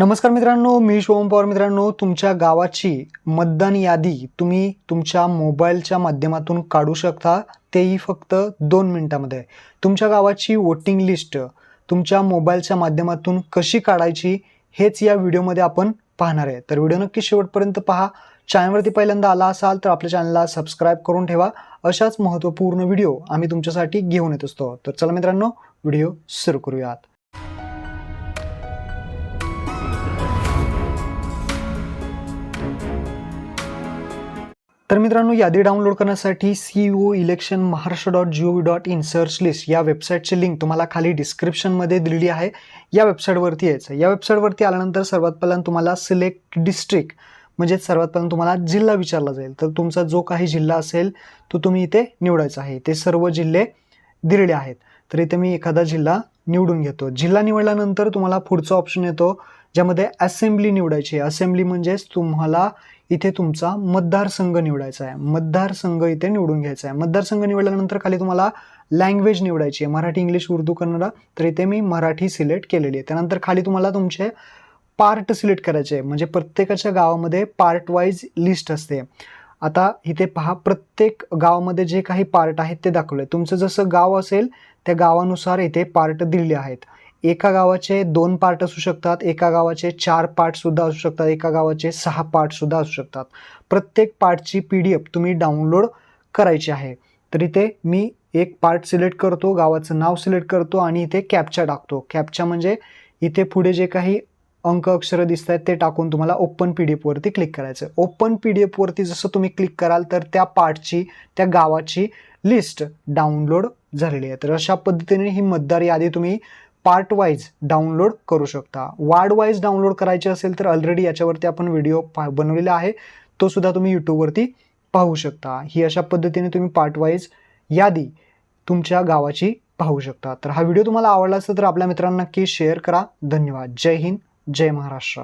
नमस्कार मित्रांनो मी शिवम पवार मित्रांनो. तुमच्या गावाची मतदान यादी तुम्ही तुमच्या मोबाईलच्या माध्यमातून काढू शकता. तेही फक्त दोन मिनिटामध्ये. तुमच्या गावाची वोटिंग लिस्ट तुमच्या मोबाईलच्या माध्यमातून कशी काढायची हेच या व्हिडिओमध्ये आपण पाहणार आहे. तर व्हिडिओ नक्की शेवटपर्यंत पहा. चॅनलवरती पहिल्यांदा आला असाल तर आपल्या चॅनलला सबस्क्राईब करून ठेवा. अशाच महत्त्वपूर्ण व्हिडिओ आम्ही तुमच्यासाठी घेऊन येत असतो. तर चला मित्रांनो व्हिडिओ सुरू करूयात. तर मित्रांनो यादी डाउनलोड करण्यासाठी C O election Maharashtra dot G O V dot in search list या वेबसाईटची लिंक तुम्हाला खाली डिस्क्रिप्शनमध्ये दिलेली आहे. या वेबसाईटवरती यायचं या वेबसाईटवरती आल्यानंतर सर्वात पहिल्यांदा तुम्हाला सिलेक्ट डिस्ट्रिक्ट म्हणजे सर्वात पहिल्यांदा तुम्हाला जिल्हा विचारला जाईल. तर तुमचा जो काही जिल्हा असेल तो तुम्ही इथे निवडायचा आहे. ते सर्व जिल्हे दिलेले आहेत. तर इथे मी एखादा जिल्हा निवडून घेतो. जिल्हा निवडल्यानंतर तुम्हाला पुढचा ऑप्शन येतो. ज्यामध्ये असेंब्ली निवडायची आहे. असेंब्ली म्हणजेच तुम्हाला इथे तुमचा मतदारसंघ निवडायचा आहे. मतदारसंघ इथे निवडून घ्यायचा आहे. मतदारसंघ निवडल्यानंतर खाली तुम्हाला लँग्वेज निवडायची आहे. मराठी इंग्लिश उर्दू कन्नडा तर इथे मी मराठी सिलेक्ट केलेली आहे. त्यानंतर खाली तुम्हाला तुमचे पार्ट सिलेक्ट करायचे आहे. म्हणजे प्रत्येकाच्या गावामध्ये पार्ट वाईज लिस्ट असते. आता इथे पहा प्रत्येक गावामध्ये जे काही पार्ट आहेत ते दाखवले तुमचं जसं गाव असेल त्या गावानुसार इथे पार्ट दिलेले आहेत. एका गावाचे दोन पार्ट असू शकतात एका गावाचे चार पार्ट सुद्धा असू शकतात एका गावाचे सहा पार्ट सुद्धा असू शकतात. प्रत्येक पार्टची पी डी एफ तुम्ही डाउनलोड करायची आहे. तर इथे मी एक पार्ट सिलेक्ट करतो गावाचं नाव सिलेक्ट करतो आणि इथे कॅपचा टाकतो. कॅपचा म्हणजे इथे पुढे जे काही अंक अक्षरं दिसत आहेत ते टाकून तुम्हाला ओपन पी डी एफवरती क्लिक करायचं ओपन पी डी एफवरती जसं तुम्ही क्लिक कराल तर त्या पार्टची त्या गावाची लिस्ट डाउनलोड झालेली आहे. तर अशा पद्धतीने ही मतदार यादी तुम्ही पार्ट वाईज डाउनलोड करू शकता. वार्ड वाईज डाउनलोड करायचे असेल तर ऑलरेडी याच्यावरती आपण व्हिडिओ पा बनवलेला आहे. तो सुद्धा तुम्ही यूट्यूबवरती पाहू शकता. ही अशा पद्धतीने तुम्ही पार्ट वाईज यादी तुमच्या गावाची पाहू शकता. तर हा व्हिडिओ तुम्हाला आवडला असेल तर आपल्या मित्रांना नक्की शेअर करा. धन्यवाद. जय हिंद. जय महाराष्ट्र.